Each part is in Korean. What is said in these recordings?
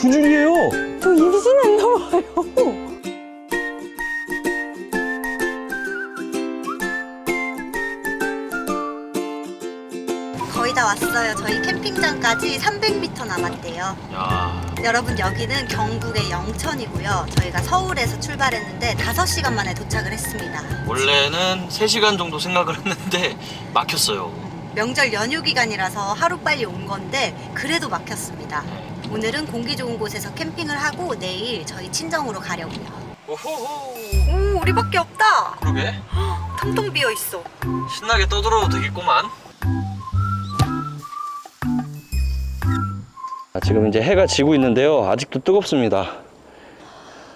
두 줄이에요. 저 임신했나 봐요. 거의 다 왔어요. 저희 캠핑장까지 300m 남았대요. 야, 여러분 여기는 경북의 영천이고요. 저희가 서울에서 출발했는데 5시간 만에 도착을 했습니다. 원래는 3시간 정도 생각을 했는데 막혔어요. 명절 연휴 기간이라서 하루 빨리 온 건데 그래도 막혔습니다. 오늘은 공기 좋은 곳에서 캠핑을 하고 내일 저희 친정으로 가려고요. 오호호. 오, 우리밖에 없다. 그러게. 텅텅 비어 있어. 신나게 떠들어도 되겠구만. 아, 지금 이제 해가 지고 있는데요. 아직도 뜨겁습니다.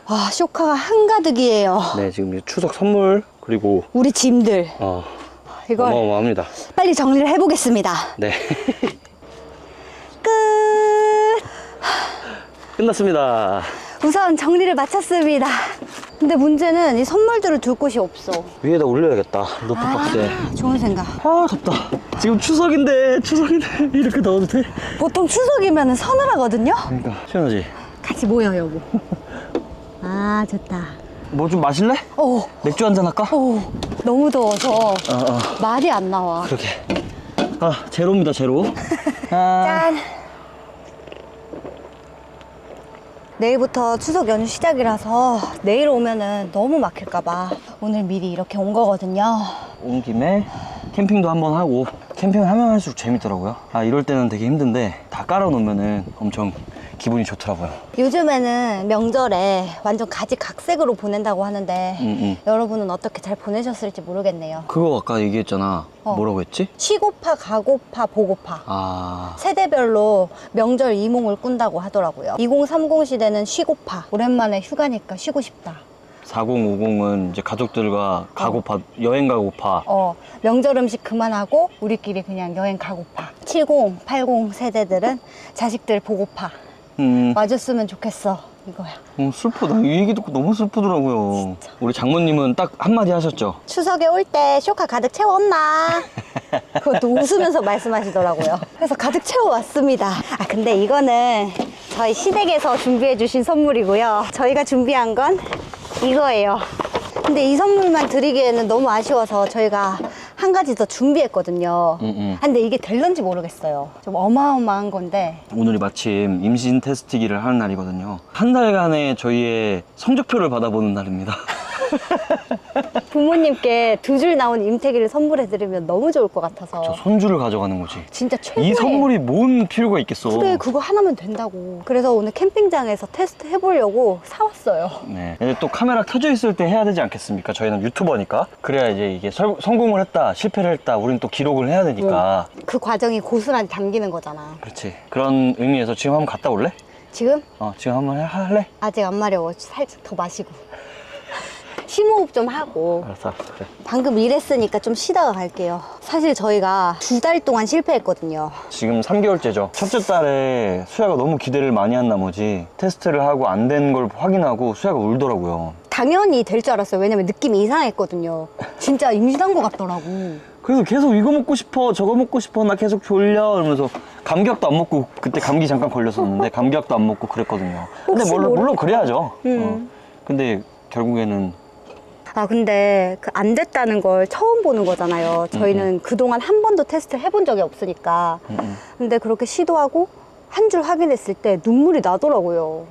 와, 쇼카가 한가득이에요. 네, 지금 이제 추석 선물 그리고 우리 짐들. 어, 이걸 어마어마합니다. 빨리 정리를 해보겠습니다. 네, 끝났습니다. 우선 정리를 마쳤습니다. 근데 문제는 이 선물들을 둘 곳이 없어. 위에다 올려야겠다. 높은 박스에. 아, 좋은 생각. 아, 덥다. 지금 추석인데, 추석인데 이렇게 넣어도 돼? 보통 추석이면 서늘하거든요? 그러니까 시원하지. 같이 모여, 여보. 아, 좋다. 뭐 좀 마실래? 오, 맥주 한잔 할까? 오, 너무 더워서 어, 어. 말이 안 나와. 그러게. 아, 제로입니다, 제로. 아, 짠! 내일부터 추석 연휴 시작이라서 내일 오면은 너무 막힐까봐 오늘 미리 이렇게 온 거거든요. 온 김에 캠핑도 한번 하고 캠핑을 하면 할수록 재밌더라고요. 아, 이럴 때는 되게 힘든데 다 깔아놓으면은 엄청 기분이 좋더라고요. 요즘에는 명절에 완전 가지 각색으로 보낸다고 하는데 응, 응. 여러분은 어떻게 잘 보내셨을지 모르겠네요. 그거 아까 얘기했잖아. 어. 뭐라고 했지? 쉬고파, 가고파, 보고파. 아, 세대별로 명절 이몽을 꾼다고 하더라고요. 2030 시대는 쉬고파. 오랜만에 휴가니까 쉬고 싶다. 4050은 이제 가족들과 가고파, 여행 가고파. 어, 명절 음식 그만하고 우리끼리 그냥 여행 가고파. 70, 80 세대들은 자식들 보고파. 음, 와줬으면 좋겠어. 이거야. 어, 슬프다. 이 얘기 듣고 너무 슬프더라고요. 우리 장모님은 딱 한마디 하셨죠. 추석에 올 때 쇼카 가득 채웠나? 그것도 웃으면서 말씀하시더라고요. 그래서 가득 채워왔습니다. 아, 근데 이거는 저희 시댁에서 준비해 주신 선물이고요. 저희가 준비한 건 이거예요. 근데 이 선물만 드리기에는 너무 아쉬워서 저희가 한 가지 더 준비했거든요. 응, 응. 근데 이게 될런지 모르겠어요. 좀 어마어마한 건데. 오늘이 마침 임신 테스트기를 하는 날이거든요. 한 달간의 저희의 성적표를 받아보는 날입니다. 부모님께 두 줄 나온 임태기를 선물해드리면 너무 좋을 것 같아서. 저 손주를 가져가는 거지. 진짜 최고의. 이 선물이 뭔 필요가 있겠어. 그래 그거 하나면 된다고 그래서 오늘 캠핑장에서 테스트 해보려고 사왔어요 네. 근데 또 카메라 켜져 있을 때 해야 되지 않겠습니까? 저희는 유튜버니까. 그래야 이제 이게 설- 성공을 했다, 실패를 했다, 우린 또 기록을 해야 되니까. 그 과정이 고스란히 담기는 거잖아 그렇지. 그런 의미에서 지금 한번 갔다 올래? 지금 어, 지금 한번 해- 할래? 아직 안 마려워 살짝 더 마시고 심호흡 좀 하고 알았어, 알았어. 그래. 방금 일했으니까 좀 쉬다가 갈게요 사실 저희가 두 달 동안 실패했거든요 지금 3개월째죠. 첫째 달에 수야가 너무 기대를 많이 한 나머지 테스트를 하고 안 된 걸 확인하고 수야가 울더라고요. 당연히 될 줄 알았어요 왜냐면 느낌이 이상했거든요 진짜 임신한 것 같더라고 그래서 계속 이거 먹고 싶어, 저거 먹고 싶어, 나 계속 졸려 이러면서 감기약도 안 먹고 그때 감기 잠깐 걸렸었는데 감기약도 안 먹고 그랬거든요. 근데 혹시 물론, 물론. 그래야죠. 음. 어. 근데 결국에는 아 근데 그 안 됐다는 걸 처음 보는 거잖아요. 저희는 그동안 한 번도 테스트 해본 적이 없으니까. 음, 음. 근데 그렇게 시도하고 한 줄 확인했을 때 눈물이 나더라고요.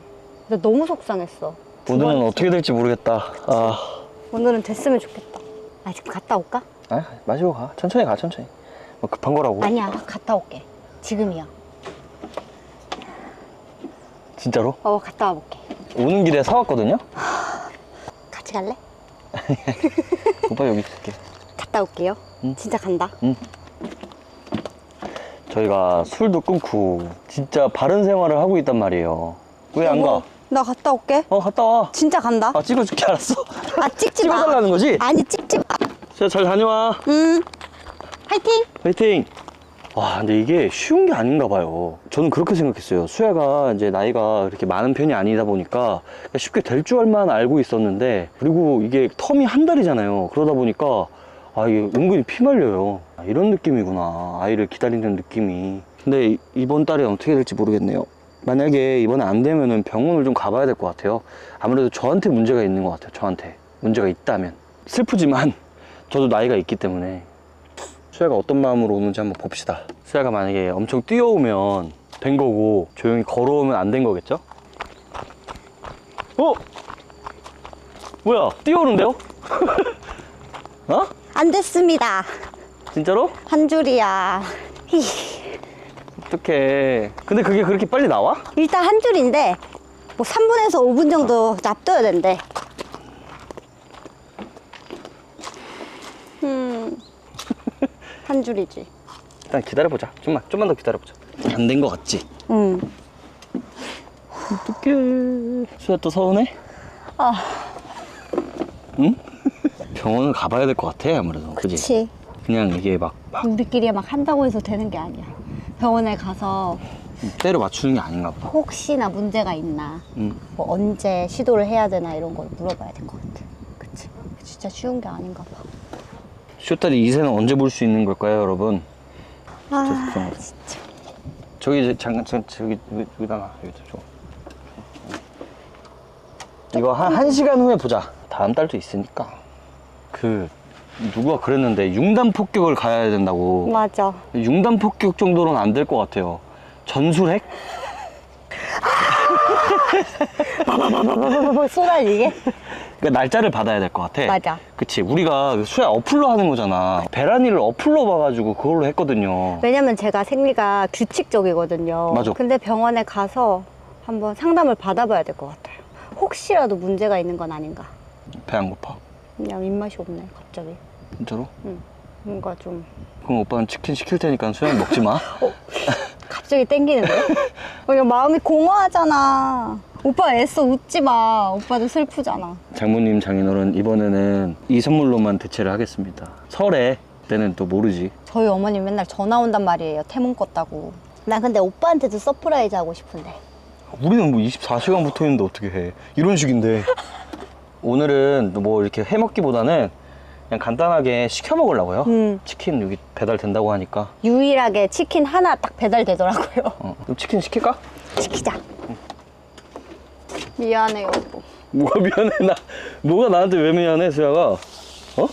근데 너무 속상했어. 두 오늘은. 어떻게 될지 모르겠다. 아, 오늘은 됐으면 좋겠다. 아 지금 갔다 올까? 아 마시고 가. 천천히 가, 천천히. 뭐 급한 거라고. 아니야 갔다 올게. 지금이야. 진짜로? 어 갔다 와볼게. 오는 길에 사왔거든요. 같이 갈래? 오빠 여기 있을게. 갔다 올게요. 응. 진짜 간다. 저희가 술도 끊고 진짜 바른 생활을 하고 있단 말이에요. 왜 안 가? 나 갔다 올게. 어 갔다 와. 진짜 간다. 아 찍어줄게 알았어. 아 찍지 마. 찍어달라는 거지? 아니 찍지 마. 자, 잘 다녀와. 음. 화이팅. 화이팅. 와 근데 이게 쉬운 게 아닌가 봐요. 저는 그렇게 생각했어요. 수야가 이제 나이가 그렇게 많은 편이 아니다 보니까 쉽게 될 줄만 알고 있었는데 그리고 이게 텀이 한 달이잖아요. 그러다 보니까 아 이게 은근히 피말려요. 아, 이런 느낌이구나. 아이를 기다리는 느낌이. 근데 이- 이번 달에 어떻게 될지 모르겠네요. 만약에 이번에 안 되면은 병원을 좀 가봐야 될 것 같아요. 아무래도 저한테 문제가 있는 것 같아요. 저한테 문제가 있다면 슬프지만 저도 나이가 있기 때문에 수야가 어떤 마음으로 오는지 한번 봅시다. 수야가 만약에 엄청 뛰어오면 된 거고 조용히 걸어오면 안 된 거겠죠? 어? 뭐야? 뛰어오는데요? 어? 안 됐습니다. 진짜로? 한 줄이야. 히. 어떡해. 근데 그게 그렇게 빨리 나와? 일단 한 줄인데 뭐 3분에서 5분 정도 납둬야 된대. 한 줄이지. 일단 기다려보자. 좀만, 좀만 더 기다려보자. 안 된 거 같지? 음. 어떡해. 수야 또 서운해? 아, 응? 병원을 가봐야 될 것 같아, 아무래도. 그지? 그치. 그냥 이게 막, 막 우리끼리 막 한다고 해서 되는 게 아니야. 병원에 가서 때려 맞추는 게 아닌가 보다. 혹시나 문제가 있나, 응. 뭐 언제 시도를 해야 되나 이런 걸 물어봐야 될 것 같아. 그치. 진짜 쉬운 게 아닌가 봐. 쇼다리 2세는 언제 볼 수 있는 걸까요, 여러분? 아, 죄송합니다. 진짜. 저기, 이제 잠깐, 저, 저기, 여기, 여기다 놔. 여기다 줘. 이거 한, 한 시간 후에 보자. 다음 달도 있으니까. 그, 누가 그랬는데, 융단 폭격을 가야 된다고. 맞아. 융단 폭격 정도로는 안 될 것 같아요. 전술핵? 뭐 쏟아지게? 그러니까 날짜를 받아야 될 것 같아. 맞아. 그치. 우리가 그 수야 어플로 하는 거잖아. 베라니를 어플로 봐가지고 그걸로 했거든요. 왜냐면 제가 생리가 규칙적이거든요. 맞아. 근데 병원에 가서 한번 상담을 받아봐야 될 것 같아요. 혹시라도 문제가 있는 건 아닌가. 배 안 고파. 그냥 입맛이 없네, 갑자기. 진짜로? 뭔가 좀 그럼 오빠는 치킨 시킬 테니까 수야 먹지 마. 갑자기 땡기는데? 그냥 마음이 공허하잖아. 오빠 애써 웃지 마. 오빠도 슬프잖아. 장모님 장인어른 이번에는 이 선물로만 대체를 하겠습니다. 설에 때는 또 모르지. 저희 어머님 맨날 전화 온단 말이에요. 태문 껐다고. 나 근데 오빠한테도 서프라이즈 하고 싶은데. 우리는 뭐 24시간 붙어 있는데 어떻게 해? 이런 식인데. 오늘은 뭐 이렇게 해 먹기보다는 그냥 간단하게 시켜 먹으려고요. 음. 치킨 여기 배달 된다고 하니까. 유일하게 치킨 하나 딱 배달되더라고요. 어, 그럼 치킨 시킬까? 시키자. 미안해, 여보. 뭐가 미안해 나 뭐가 나한테 왜 미안해 수야가 어?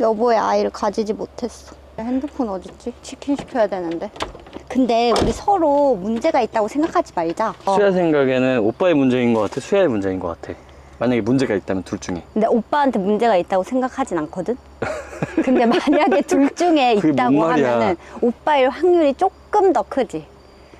여보의 아이를 가지지 못했어. 핸드폰 어딨지? 치킨 시켜야 되는데. 근데 우리 서로 문제가 있다고 생각하지 말자. 어. 수야 생각에는 오빠의 문제인 것 같아 수야의 문제인 것 같아 만약에 문제가 있다면 둘 중에 근데 오빠한테 문제가 있다고 생각하진 않거든? 근데 만약에 둘 중에 그게 있다고 말이야. 하면은 오빠일 확률이 조금 더 크지.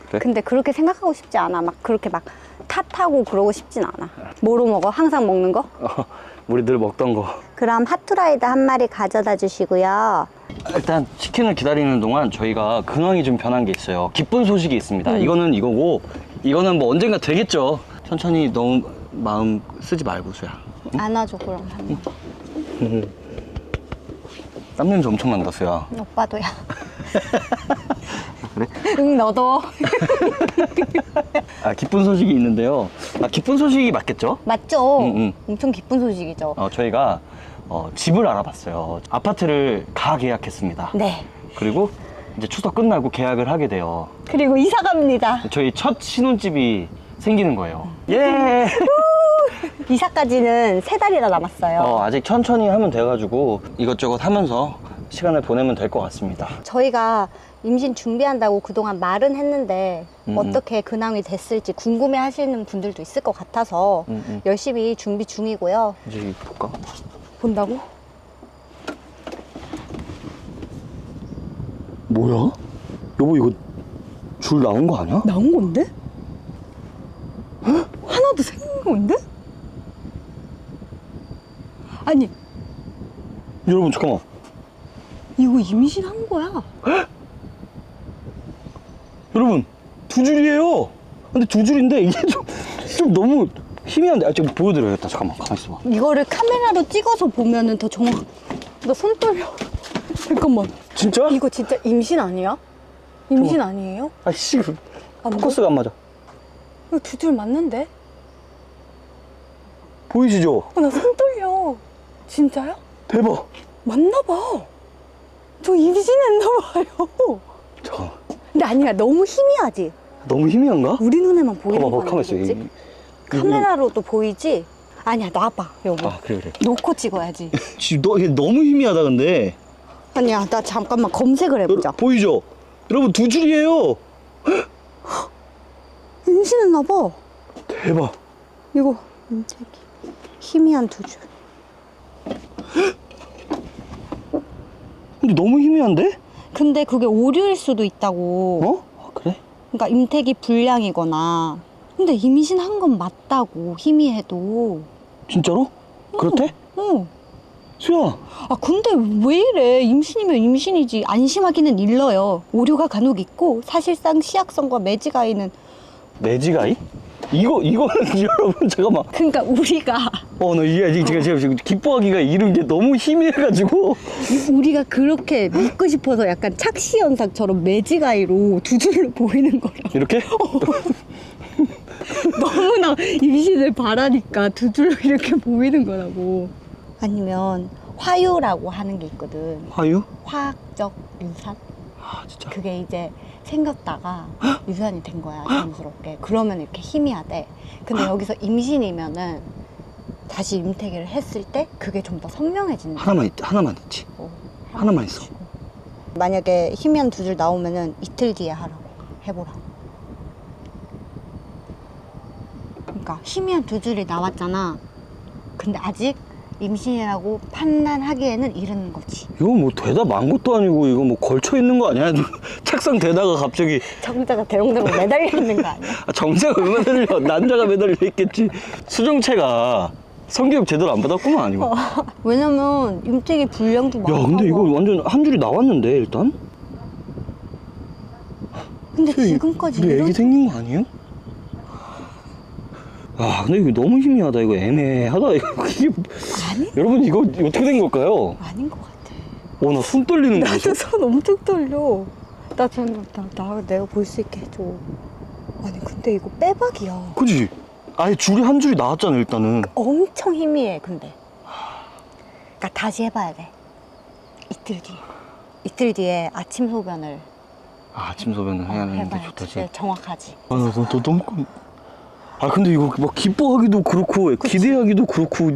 그래? 근데 그렇게 생각하고 싶지 않아. 막 그렇게 막 탓하고 그러고 싶진 않아. 뭐로 먹어? 항상 먹는 거? 어, 우리 늘 먹던 거 그럼 핫투라이드 한 마리 가져다 주시고요. 일단 치킨을 기다리는 동안 저희가 근황이 좀 변한 게 있어요 기쁜 소식이 있습니다 음. 이거는 이거고 이거는 뭐 언젠가 되겠죠 천천히 너무 마음 쓰지 말고 수야 안아줘 그럼 한 번. 땀 냄새 엄청 난다 수야 오빠도야. 그래? 응 너도. 아 기쁜 소식이 있는데요 아 기쁜 소식이 맞겠죠? 맞죠? 응, 응. 엄청 기쁜 소식이죠. 어, 저희가 어, 집을 알아봤어요 아파트를 가 계약했습니다 네. 그리고 이제 추석 끝나고 계약을 하게 돼요. 그리고 이사 갑니다. 저희 첫 신혼집이 생기는 거예요. 예! 이사까지는 세 달이나 남았어요. 어, 아직 천천히 하면 돼가지고 이것저것 하면서 시간을 보내면 될 것 같습니다. 저희가 임신 준비한다고 그동안 말은 했는데 음, 어떻게 근황이 됐을지 궁금해 하시는 분들도 있을 것 같아서 음, 음. 열심히 준비 중이고요. 이제 볼까? 본다고? 뭐야? 여보 이거 줄 나온 거 아니야? 나온 건데? 하나도 생긴 건데? 아니 여러분 잠깐만. 이거 임신한 거야. 여러분 두 줄이에요. 근데 두 줄인데 이게 좀, 좀 너무 희미한데. 아, 지금 보여드려야겠다. 잠깐만 가만 있어봐. 이거를 카메라로 찍어서 보면은 더 정확. 나 손 떨려. 잠깐만. 진짜? 이거 진짜 임신 아니야? 임신 아니에요? 아씨 안 포커스가 안 맞아. 이거 두 줄 맞는데? 보이시죠? 어, 나 손 떨려. 진짜요? 대박. 맞나 봐. 저 임신했나 봐요. 잠깐. 근데 아니야, 너무 희미하지? 너무 희미한가? 우리 눈에만 보이는 봐봐, 거 봐봐, 가만 있어. 아니겠지? 이- 카메라로도 보이지? 아니야 놔봐 여기 아, 그래, 그래. 놓고 찍어야지 지금 너, 이게 너무 희미하다, 근데. 아니야 나 잠깐만 검색을 해보자 보이죠? 여러분, 두 줄이에요. 임신했나 봐 대박. 이거 임태기 희미한 두줄 근데 너무 희미한데? 근데 그게 오류일 수도 있다고 어? 아, 그래? 그러니까 임택이 불량이거나 근데 임신한 건 맞다고 희미해도 진짜로? 그렇대? 어. 수야, 아 근데 왜 이래 임신이면 임신이지 안심하기는 일러요 오류가 간혹 있고 사실상 시약성과 매지가이는 매지가이? 이거, 이거는 여러분, 잠깐만. 그러니까 우리가 어, 나 이게 지금 제가 지금 기뻐하기가 이른 게 너무 희미해가지고. 우리가 그렇게 믿고 싶어서 약간 착시 현상처럼 매지가이로 두 줄로 보이는 거라 이렇게? 너무나 임신을 바라니까 두 줄로 이렇게 보이는 거라고 아니면 화유라고 하는 게 있거든 화유? 화학적 유산 아, 진짜. 그게 이제 생겼다가 유산이 된 거야 자연스럽게. 그러면 이렇게 희미하대. 근데 여기서 임신이면은 다시 임태기를 했을 때 그게 좀 더 선명해진다. 하나만, 있, 하나만 있지. 어, 하나만 있어. 만약에 희미한 두 줄 나오면은 이틀 뒤에 하라고. 해보라고 그러니까 희미한 두 줄이 나왔잖아. 근데 아직 임신이라고 판단하기에는 이른 거지 이거 뭐 대답 안 것도 아니고 이거 뭐 걸쳐 있는 거 아니야? 책상 대다가 갑자기 정자가 대롱대롱 매달려 있는 거 아니야? 아, 정자가 왜 매달려? 난자가 매달려 있겠지. 수정체가 성교육 제대로 안 받았구만 아니고. 왜냐면 임택이 불량도 야 많아 근데 이거 완전 한 줄이 나왔는데 일단. 근데 지금까지 우리 이런 애기 생긴 거 아니에요? 아 근데 이거 너무 희미하다 이거 애매하다 이거 이게 아니 여러분 이거 어떻게 된 걸까요? 아닌 것 같아 어나 손 떨리는 거 나도 있어? 손 엄청 떨려 나 좀, 나, 나 내가 볼 수 있게 해줘 아니 근데 이거 빼박이야 그지? 아예 줄이 한 줄이 나왔잖아 일단은. 엄청 희미해 근데 그러니까 다시 해봐야 돼 이틀 뒤에 이틀 뒤에 아침 소변을 아, 아침 소변을 해야 되는데 해봐야지 좋다지. 정확하지 아, 나, 너, 너 너무. 끔- 아, 근데 이거 막 기뻐하기도 그렇고, 기대하기도 그렇고,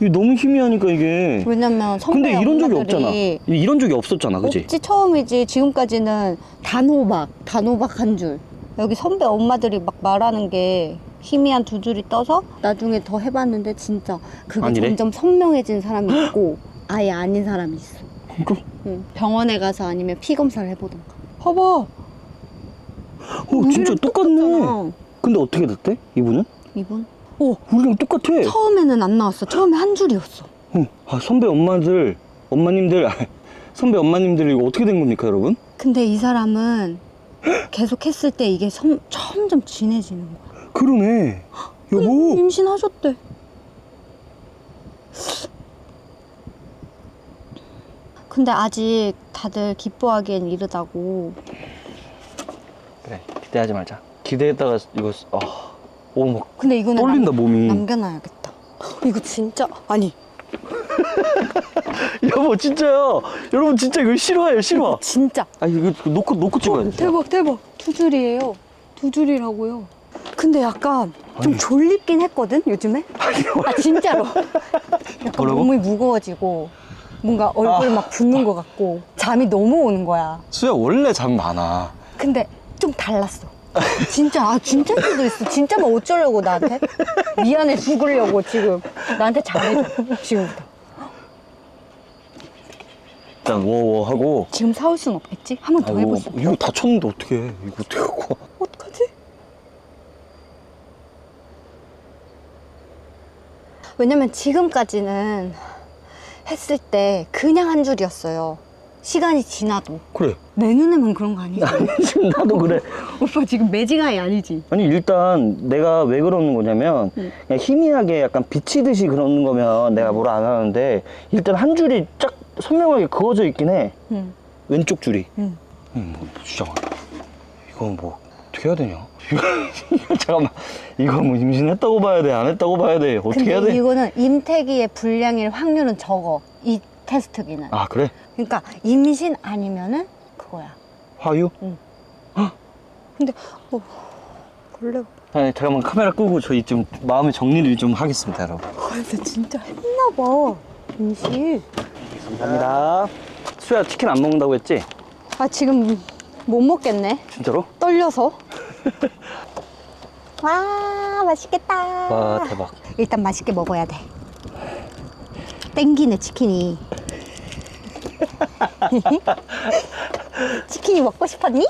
이게 너무 희미하니까 이게. 왜냐면 선배 근데 이런 적이 엄마들이 없잖아. 이런 적이 없었잖아, 그지? 없지 처음이지 지금까지는 단호박 단호박 한 줄 여기 선배 엄마들이 막 말하는 게 희미한 두 줄이 떠서 나중에 더 해봤는데 진짜 그게 아니래? 점점 선명해진 사람이 있고 아예 아닌 사람이 있어 그, 응. 병원에 가서 아니면 피 검사를 해보던가 봐봐 어, 진짜 똑같네. 똑같잖아. 근데 어떻게 됐대? 이분은? 이분? 어 우리랑 똑같아. 처음에는 안 나왔어 처음에 한 줄이었어 어, 아, 선배 엄마들, 엄마님들, 아, 선배 엄마님들 이거 어떻게 된 겁니까, 여러분? 근데 이 사람은 계속 했을 때 이게 섬, 점점 진해지는 거야 그러네. 여보. 임신하셨대. 근데 아직 다들 기뻐하기엔 이르다고. 그래, 기대하지 말자. 기대했다가 이거, 아, 오, 막 근데 이거는 떨린다, 몸이. 남, 남겨놔야겠다. 이거 진짜 아니 여보, 진짜요. 여러분, 진짜 이거 싫어해요, 싫어. 진짜 아, 이거 놓고, 놓고 찍어야 돼. 대박 대박 두 줄이에요. 두 줄이라고요. 근데 약간 좀. 졸립긴 했거든 요즘에. 아 진짜로. 약간 뭐라고? 몸이 무거워지고 뭔가 얼굴 아. 막 붓는 것 같고 잠이 너무 오는 거야. 수야, 원래 잠 많아. 근데 좀 달랐어. 진짜 아 진짜 수도 있어. 진짜 뭐 어쩌려고 나한테 미안해 죽으려고 지금 나한테 잘해줘 지금부터. 일단 워워 하고. 지금 사올 순 없겠지? 한 번 더 아이고, 수. 없어. 이거 다쳤는데 어떻게 해? 이거 어떻게 갖고 와? 어떡하지? 왜냐면 지금까지는 했을 때 그냥 한 줄이었어요. 시간이 지나도 그래. 내 눈에만 그런 거 아니지? 지금 나도 그래. 오빠 지금 매지가이 아니지? 아니 일단 내가 왜 그러는 거냐면 응. 그냥 희미하게 약간 비치듯이 그러는 거면 내가 뭐라 안 하는데 일단 한 줄이 쫙 선명하게 그어져 있긴 해 응. 왼쪽 줄이 응. 음, 뭐 진짜 이거 뭐 어떻게 해야 되냐 이거, 잠깐만 이거 뭐 임신했다고 봐야 돼 안 했다고 봐야 돼 어떻게 근데 해야 돼? 이거는 임태기의 불량일 확률은 적어. 이 테스트기는. 아 그래? 그러니까 임신 아니면은 그거야. 화유? 근데 어, 걸레. 아니, 잠깐만 카메라 끄고 저희 좀 마음의 정리를 좀 하겠습니다, 여러분. 아, 근데 진짜 했나 봐. 음식. 감사합니다. 수야 치킨 안 먹는다고 했지? 아, 지금 못 먹겠네. 진짜로? 떨려서. 와, 맛있겠다. 와 대박. 일단 맛있게 먹어야 돼. 땡기네, 치킨이. 치킨이 먹고 싶었니?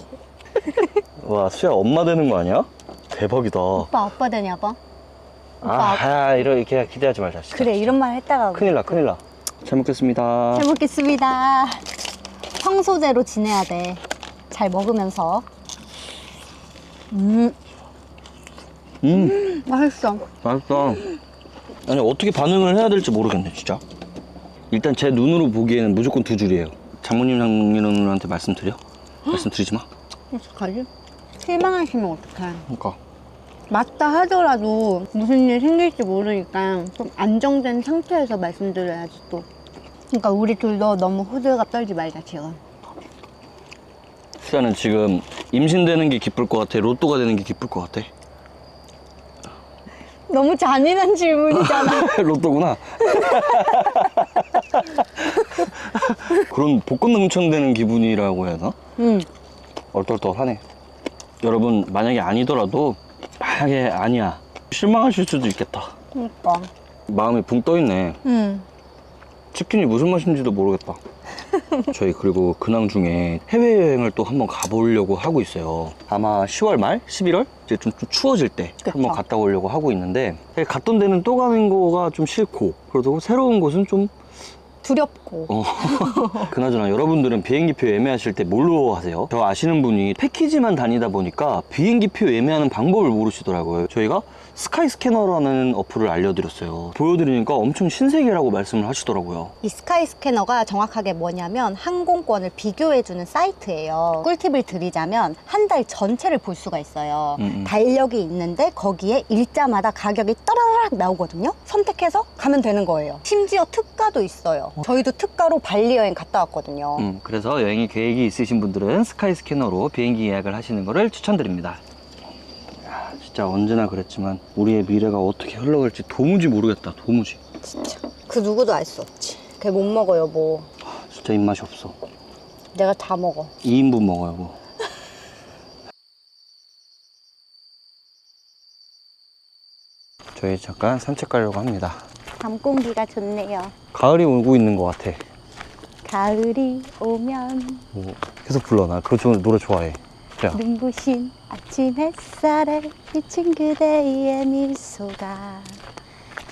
와 수야 엄마 되는 거 아니야? 대박이다. 오빠, 아빠 되냐 봐. 아, 아 이렇게 기대하지 말자. 진짜. 그래, 이런 말 했다가. 큰일 나 큰일 나. 잘 먹겠습니다. 잘 먹겠습니다. 평소대로 지내야 돼. 잘 먹으면서. 음, 음 맛있어. 맛있다. 아니 어떻게 반응을 해야 될지 모르겠네 진짜. 일단 제 눈으로 보기에는 무조건 두 줄이에요. 장모님 장인어른한테 말씀드려? 말씀드리지 마. 어떡하지? 실망하시면 어떡해. 그러니까. 맞다 하더라도 무슨 일 생길지 모르니까 좀 안정된 상태에서 말씀드려야지 또. 그러니까 우리 둘도 너무 호들갑 떨지 말자 지금. 수야는 지금 임신되는 게 기쁠 것 같아? 로또가 되는 게 기쁠 것 같아? 너무 잔인한 질문이잖아. 로또구나. 그런 복권 당첨되는 기분이라고 해야 하나? 응. 얼떨떨하네. 여러분 만약에 아니더라도 만약에 아니야 실망하실 수도 있겠다. 그러니까. 마음이 붕 떠 있네. 응. 치킨이 무슨 맛인지도 모르겠다. 저희 그리고 근황 중에 해외여행을 또 한번 가보려고 하고 있어요. 아마 10월 말, 11월 이제 좀, 좀 추워질 때 그쵸. 한번 갔다 오려고 하고 있는데 갔던 데는 또 가는 거가 좀 싫고 그래도 새로운 곳은 좀 두렵고. 어. 그나저나 여러분들은 비행기표 예매하실 때 뭘로 하세요? 저 아시는 분이 패키지만 다니다 보니까 비행기표 예매하는 방법을 모르시더라고요. 저희가 스카이 스캐너라는 어플을 알려드렸어요. 보여드리니까 엄청 신세계라고 말씀을 하시더라고요. 이 스카이 스캐너가 정확하게 뭐냐면 항공권을 비교해주는 사이트예요. 꿀팁을 드리자면 한 달 전체를 볼 수가 있어요. 음, 음. 달력이 있는데 거기에 일자마다 가격이 따라락 나오거든요. 선택해서 가면 되는 거예요. 심지어 특가도 있어요. 저희도 특가로 발리 여행 갔다 왔거든요. 음, 그래서 여행이 계획이 있으신 분들은 스카이 스캐너로 비행기 예약을 하시는 것을 추천드립니다. 야, 진짜 언제나 그랬지만 우리의 미래가 어떻게 흘러갈지 도무지 모르겠다. 도무지. 진짜. 그 누구도 알 수 없지. 걔 못 먹어요, 뭐. 진짜 입맛이 없어. 내가 다 먹어. 2인분 먹어요, 뭐. 저희 잠깐 산책 가려고 합니다. 밤 공기가 좋네요. 가을이 오고 있는 것 같아. 가을이 오면 뭐 계속 불러 나 그거 좀 노래 좋아해. 야, 눈부신 아침 햇살에 비친 그대의 미소가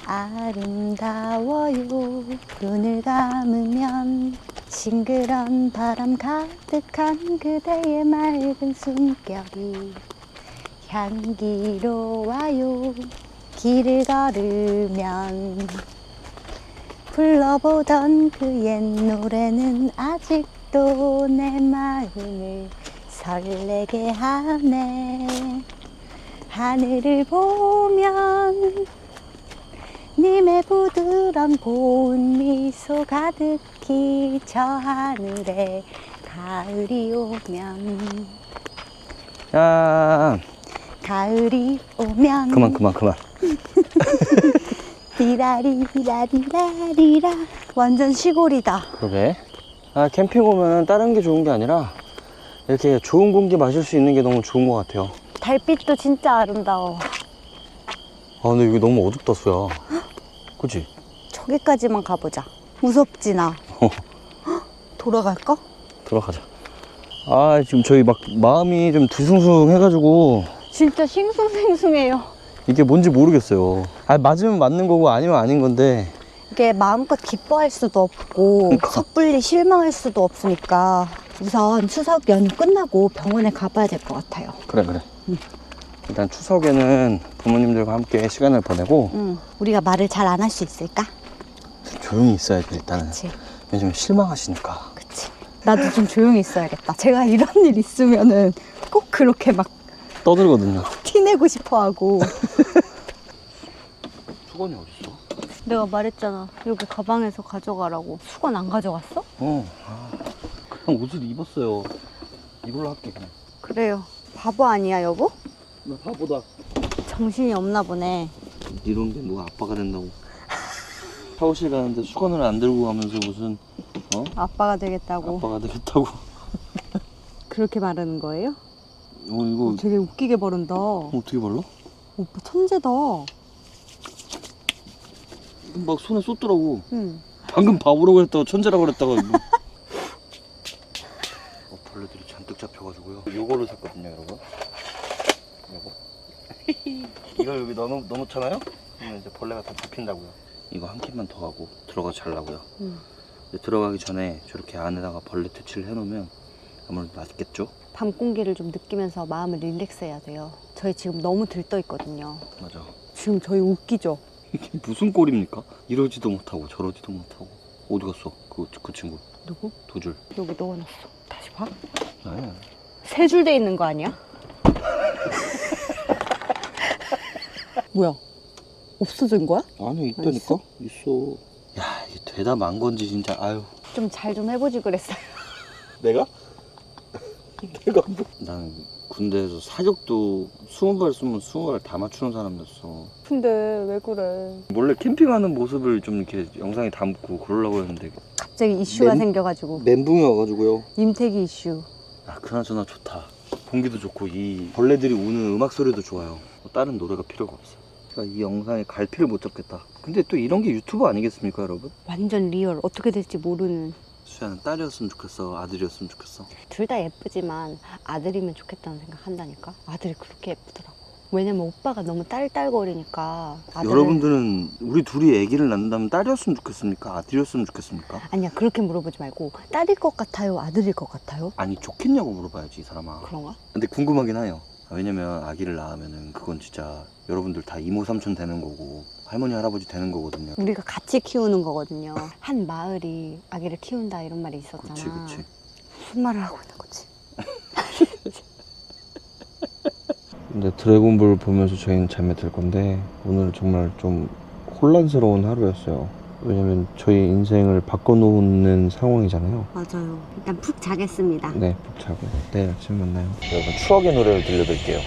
아름다워요. 눈을 감으면 싱그런 바람 가득한 그대의 맑은 숨결이 향기로워요. 길을 걸으면 불러보던 그옛 노래는 아직도 내 마음을 설레게 하네. 하늘을 보면 님의 부드러운 고운 미소 가득히 저 하늘에 가을이 오면. 야, 가을이 오면. 그만 그만 그만. 리라리라리라리라. 완전 시골이다. 그러게. 아, 캠핑 오면 다른 게 좋은 게 아니라 이렇게 좋은 공기 마실 수 있는 게 너무 좋은 것 같아요. 달빛도 진짜 아름다워 아, 근데 여기 너무 어둡다, 수야. 그치? 저기까지만 가보자 무섭지 나 어. 돌아갈까? 들어가자. 아, 지금 저희 막 마음이 좀 뒤숭숭해가지고 진짜 싱숭생숭해요 이게 뭔지 모르겠어요. 아, 맞으면 맞는 거고 아니면 아닌 건데. 이게 마음껏 기뻐할 수도 없고 그러니까. 섣불리 실망할 수도 없으니까 우선 추석 연휴 끝나고 병원에 가봐야 될 것 같아요 그래, 그래. 일단 추석에는 부모님들과 함께 시간을 보내고 응. 우리가 말을 잘 안 할 수 있을까? 조용히 있어야지, 일단은. 그치 왜냐면 실망하시니까. 그치 나도 좀 조용히 있어야겠다 제가 이런 일 있으면은 꼭 그렇게 막 떠들거든요. 티내고 싶어 하고 수건이 어딨어? 내가 말했잖아 여기 가방에서 가져가라고 수건 안 가져갔어? 어. 아, 그냥 옷을 입었어요. 이걸로 할게, 그냥. 그래요 바보 아니야 여보? 나 바보다. 정신이 없나 보네. 이런 게뭐 아빠가 된다고. 샤워실 가는데 수건을 안 들고 가면서 무슨 어? 아빠가 되겠다고 아빠가 되겠다고. 그렇게 말하는 거예요? 어 이거 되게 웃기게 버른다. 어떻게 발라? 오빠 천재다. 막 손에 쏟더라고. 응. 방금 바보라고 그랬다가 천재라고 그랬다가 뭐. 어, 벌레들이 잔뜩 잡혀가지고요. 요거를 샀거든요, 여러분. 요거. 이걸 여기 넣어, 넣어 놓잖아요? 그러면 이제 벌레가 다 잡힌다고요. 이거 한 캔만 더 하고 들어가 잘라고요. 응. 이제 들어가기 전에 저렇게 안에다가 벌레 퇴치를 해놓으면 아무래도 맛있겠죠? 밤 공기를 좀 느끼면서 마음을 릴렉스해야 돼요. 저희 지금 너무 들떠 있거든요. 맞아. 지금 저희 웃기죠? 이게 무슨 꼴입니까? 이러지도 못하고 저러지도 못하고 어디 갔어? 그, 그 친구 누구? 두 줄. 여기 넣어놨어. 다시 봐. 아니야. 세 줄 돼 있는 거 아니야? 뭐야? 없어진 거야? 아니 있다니까? 있어. 야 이게 되다 만 건지 진짜 아유. 좀 잘 좀 해보지 그랬어요. 내가? 내가 뭐? 난 군대에서 사격도 스무 발 쏘면 스무 발 다 맞추는 사람이었어. 근데 왜 그래? 원래 캠핑하는 모습을 좀 이렇게 영상에 담고 그러려고 했는데 갑자기 이슈가 멘- 생겨가지고 멘붕이 와가지고요. 임태기 이슈. 아 그나저나 좋다. 공기도 좋고 이 벌레들이 우는 음악 소리도 좋아요. 뭐 다른 노래가 필요가 없어. 이 영상에 갈피를 못 잡겠다. 근데 또 이런 게 유튜브 아니겠습니까, 여러분? 완전 리얼. 어떻게 될지 모르는. 수야는 딸이었으면 좋겠어, 아들이었으면 좋겠어. 둘 다 예쁘지만 아들이면 좋겠다는 생각 한다니까. 아들이 그렇게 예쁘더라고. 왜냐면 오빠가 너무 딸딸거리니까. 아들은- 여러분들은 우리 둘이 아기를 낳는다면 딸이었으면 좋겠습니까? 아들이었으면 좋겠습니까? 아니야 그렇게 물어보지 말고 딸일 것 같아요, 아들일 것 같아요? 아니 좋겠냐고 물어봐야지 이 사람아. 그런가? 근데 궁금하긴 해요. 아, 왜냐면 아기를 낳으면은 그건 진짜 여러분들 다 이모 삼촌 되는 거고 할머니 할아버지 되는 거거든요. 우리가 같이 키우는 거거든요. 한 마을이 아기를 키운다 이런 말이 있었잖아. 그렇지, 그렇지. 무슨 말을 하고 있는 거지? 근데 드래곤볼 보면서 저희는 잠에 들 건데 오늘 정말 좀 혼란스러운 하루였어요. 왜냐면 저희 인생을 바꿔놓는 상황이잖아요. 맞아요. 일단 푹 자겠습니다. 네, 푹 자고 내일 아침에 만나요. 여러분 추억의 노래를 들려드릴게요.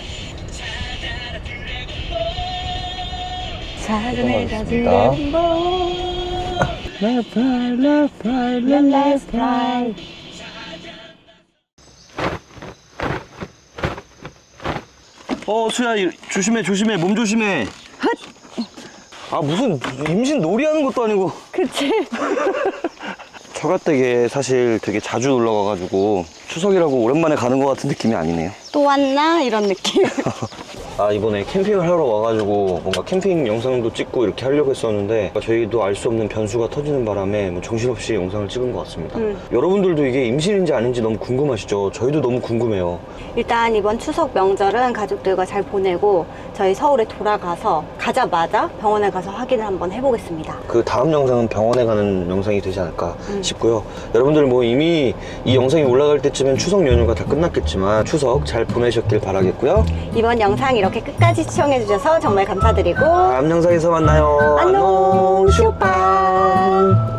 작은 해가 고맙습니다. 지는 봄 Love fly, love fly, love Let's fly 어 수야 이- 조심해 조심해 몸 조심해. 아 무슨 임신 놀이하는 것도 아니고. 그치? 처가댁에 사실 되게 자주 놀러 가가지고 추석이라고 오랜만에 가는 것 같은 느낌이 아니네요. 또 왔나? 이런 느낌 아 이번에 캠핑을 하러 와가지고 뭔가 캠핑 영상도 찍고 이렇게 하려고 했었는데 저희도 알 수 없는 변수가 터지는 바람에 뭐 정신없이 영상을 찍은 것 같습니다. 음. 여러분들도 이게 임신인지 아닌지 너무 궁금하시죠? 저희도 너무 궁금해요. 일단 이번 추석 명절은 가족들과 잘 보내고 저희 서울에 돌아가서 가자마자 병원에 가서 확인을 한번 해보겠습니다 그 다음 영상은 병원에 가는 영상이 되지 않을까 음. 싶고요. 여러분들 뭐 이미 이 영상이 올라갈 때쯤엔 추석 연휴가 다 끝났겠지만 추석 잘 보내셨길 바라겠고요. 이번 영상 이렇게 이렇게 끝까지 시청해주셔서 정말 감사드리고 다음 영상에서 만나요. 안녕, 슈빵.